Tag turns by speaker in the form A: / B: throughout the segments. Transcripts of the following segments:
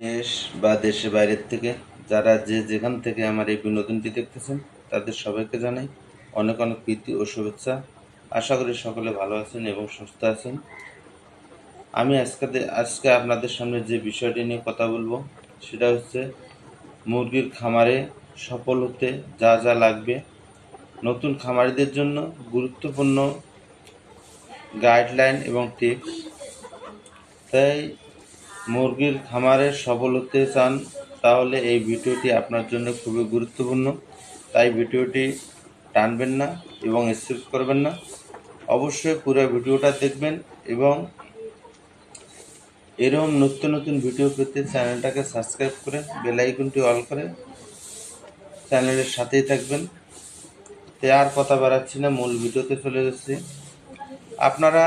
A: দেশ বা দেশের বাইরের থেকে, যারা যে যেখান থেকে আমার এই বিনোদনটি দেখতেছেন, তাদের সবাইকে জানাই অনেক অনেক প্রীতি ও শুভেচ্ছা। আশা করি সকলে ভালো আছেন এবং সুস্থ আছেন। আমি আজকে আজকে আপনাদের সামনে যে বিষয়টি নিয়ে কথা বলব, সেটা হচ্ছে মুরগির খামারে সফল হতে যা যা লাগবে। নতুন খামারিদের জন্য গুরুত্বপূর্ণ গাইডলাইন এবং টিপস তাই মুরগির খামারে সফল হতে চান, তাহলে এই ভিডিওটি আপনার জন্য খুবই গুরুত্বপূর্ণ। তাই ভিডিওটি টানবেন না এবং স্কিপ করবেন না। অবশ্যই পুরো ভিডিওটা দেখবেন এবং এরকম নতুন নতুন ভিডিও পেতে চ্যানেলটাকে সাবস্ক্রাইব করে বেল আইকনটি অল করে চ্যানেলের সাথেই থাকবেন। তে আর কথা বাড়াচ্ছি না, মূল ভিডিওতে চলে যাচ্ছি। আপনারা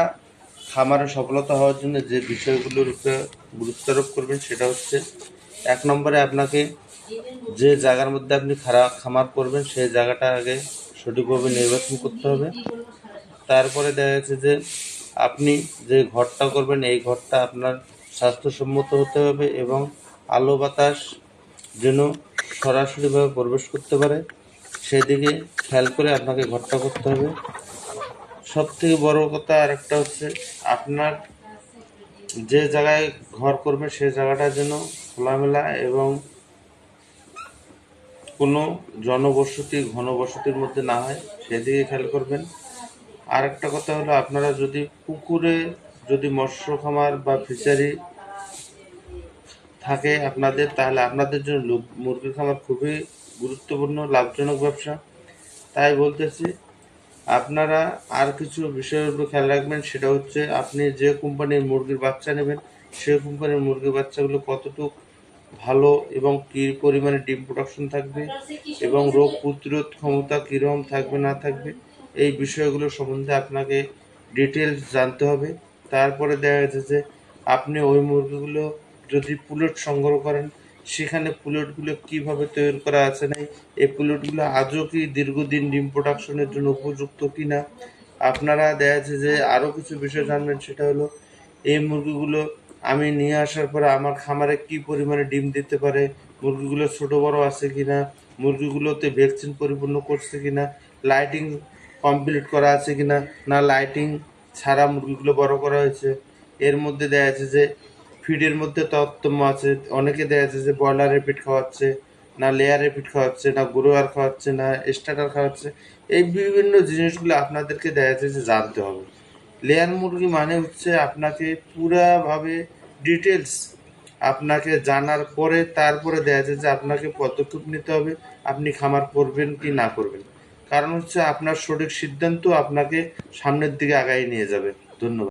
A: খামারে সফলতা হওয়ার জন্য যে বিষয়গুলোর উপরে গুরুত্ব আরোপ করবেন সেটা হচ্ছে, এক নম্বরে আপনাকে যে জায়গার মধ্যে আপনি খারাপ খামার করবেন সেই জায়গাটা আগে সঠিকভাবে নির্বাচন করতে হবে। তারপরে দেখা যাচ্ছে যে আপনি যে ঘরটা করবেন, এই ঘরটা আপনার স্বাস্থ্যসম্মত হতে হবে এবং আলো বাতাস যেন সরাসরিভাবে প্রবেশ করতে পারে, সেদিকে খেয়াল করে আপনাকে ঘরটা করতে হবে। সব থেকে বড় কথা আর একটা হচ্ছে, আপনার যে জায়গায় ঘর করবে সেই জায়গাটা যেন খোলামেলা এবং কোনো জনবসতি, ঘনবসতির মধ্যে না হয়, সেদিকে খেয়াল করবেন। আর একটা কথা হলো, আপনারা যদি পুকুরে যদি মৎস্য খামার বা ফিশারি থাকে আপনাদের, তাহলে আপনাদের জন্য মুরগির খামার খুবই গুরুত্বপূর্ণ, লাভজনক ব্যবসা। তাই বলতেছি আপনারা আর কিছু বিষয়ের উপর খেয়াল রাখবেন, সেটা হচ্ছে আপনি যে কোম্পানির মুরগির বাচ্চা নেবেন সেই কোম্পানির মুরগির বাচ্চাগুলো কতটুকু ভালো এবং কী পরিমাণে ডিম প্রোডাকশন থাকবে এবং রোগ প্রতিরোধ ক্ষমতা কীরকম থাকবে, না থাকবে, এই বিষয়গুলো সম্বন্ধে আপনাকে ডিটেলস জানতে হবে। তারপরে দেখা যাচ্ছে যে আপনি ওই মুরগিগুলো যদি পুলেট সংগ্রহ করেন সেখানে পুলেটগুলো কীভাবে তৈরি করা আছে নাই, এই পুলেটগুলো আজও কি দীর্ঘদিন ডিম প্রোডাকশনের জন্য উপযুক্ত কি না আপনারা দেখা যাচ্ছে যে আরও কিছু বিষয় জানবেন, সেটা হলো এই মুরগিগুলো আমি নিয়ে আসার পরে আমার খামারে কি পরিমাণে ডিম দিতে পারে, মুরগিগুলো ছোট বড় আছে কিনা, মুরগিগুলোতে ভ্যাকসিন পরিপূর্ণ করছে কি না লাইটিং কমপ্লিট করা আছে কিনা, না লাইটিং ছাড়া মুরগিগুলো বড় করা হয়েছে। এর মধ্যে দেখা যাচ্ছে যে ফিডের মধ্যে তত্তম আছে। অনেকে দেখা যাচ্ছে যে ব্রয়লারের পিঠ খাওয়াচ্ছে, না লেয়ারের পিঠ খাওয়াচ্ছে, না গুরুয়ার খাওয়াচ্ছে, না স্টার্টার খাওয়াচ্ছে। এই বিভিন্ন জিনিসগুলো আপনাদেরকে দেখা যাচ্ছে যে জানতে হবে। লেয়ার মুরগি মানে হচ্ছে আপনাকে পুরাভাবে ডিটেলস আপনাকে জানার পরে তারপরে দেখা যাচ্ছে যে আপনাকে পদক্ষেপ নিতে হবে, আপনি খামার করবেন কি না করবেন। কারণ হচ্ছে আপনার সঠিক সিদ্ধান্ত আপনাকে সামনের দিকে আগায় নিয়ে যাবে। ধন্যবাদ।